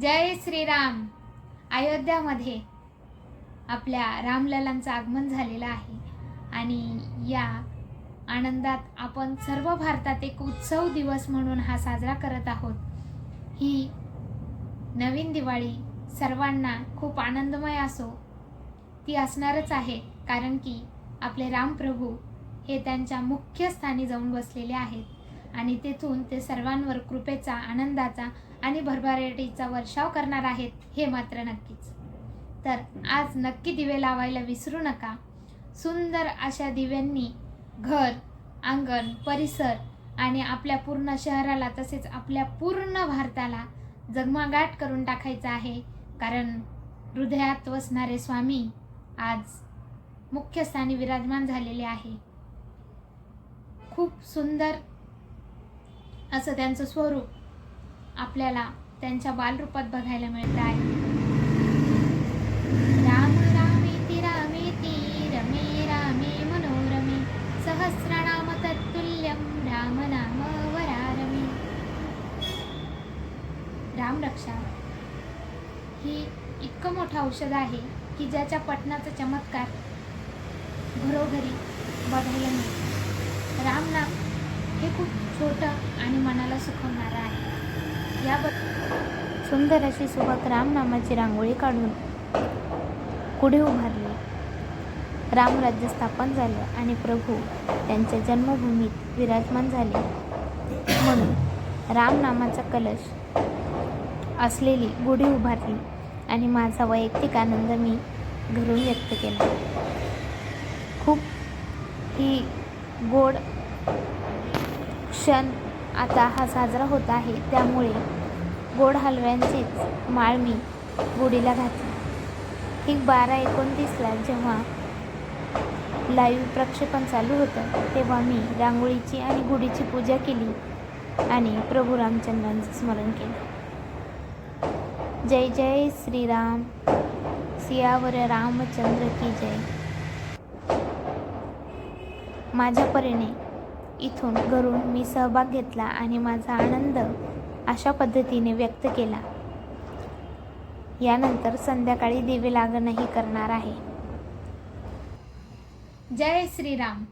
जय श्रीराम. अयोध्यामध्ये आपल्या रामललांचं आगमन झालेलं आहे आणि या आनंदात आपण सर्व भारतात एक उत्सव दिवस म्हणून हा साजरा करत आहोत. ही नवीन दिवाळी सर्वांना खूप आनंदमय असो ती असणारच आहे कारण की आपले रामप्रभू हे त्यांच्या मुख्य स्थानी जाऊन बसलेले आहेत. आणि तेथून ते सर्वांवर कृपेचा आनंदाचा आणि भरभराटीचा वर्षाव करणार आहेत हे मात्र नक्कीच. तर आज नक्की दिवे लावायला विसरू नका. सुंदर अशा दिव्यांनी घर अंगण परिसर आणि आपल्या पूर्ण शहराला तसेच आपल्या पूर्ण भारताला जगमागाट करून टाकायचं आहे. कारण हृदयात वसणारे स्वामी आज मुख्य स्थानी विराजमान झालेले आहे. खूप सुंदर असं त्यांचं स्वरूप आपल्याला त्यांच्या बालरूपात बघायला मिळत आहे. राम रामेति रामेति रमे रामे मनोरमे सहस्रनाम तत्तुल्यम राम नाम वरारमे. रामरक्षा ही इतकं मोठं औषध आहे की ज्याच्या पटनाचा चमत्कार घरोघरी बघायला मिळतो. रामनाम हे खूप छोटं आणि मनाला सुखवणारं आहे. याबद्दल सुंदर अशी सुबक रामनामाची रांगोळी काढून पुढे उभारली. रामराज्य स्थापन झालं आणि प्रभू त्यांच्या जन्मभूमीत विराजमान झाले. म्हणून रामनामाचा कलश असलेली गुढी उभारली आणि माझा वैयक्तिक आनंद मी घरून व्यक्त केला. खूप ही गोड क्षण आता हा साजरा होत आहे. त्यामुळे गोड हलव्यांचीच माळ मी गुढीला घातली. ठीक बारा एकोणतीसला जेव्हा लाईव्ह प्रक्षेपण चालू होतं तेव्हा मी रांगोळीची आणि गुढीची पूजा केली आणि प्रभू रामचंद्रांचं स्मरण केलं. जय जय श्रीराम. सियावर रामचंद्र की जय. माझ्या परीने इथून घरून मी सहभाग घेतला आणि माझा आनंद अशा पद्धतीने व्यक्त केला. यानंतर संध्याकाळी दिवे लागणही करणार आहे. जय श्रीराम.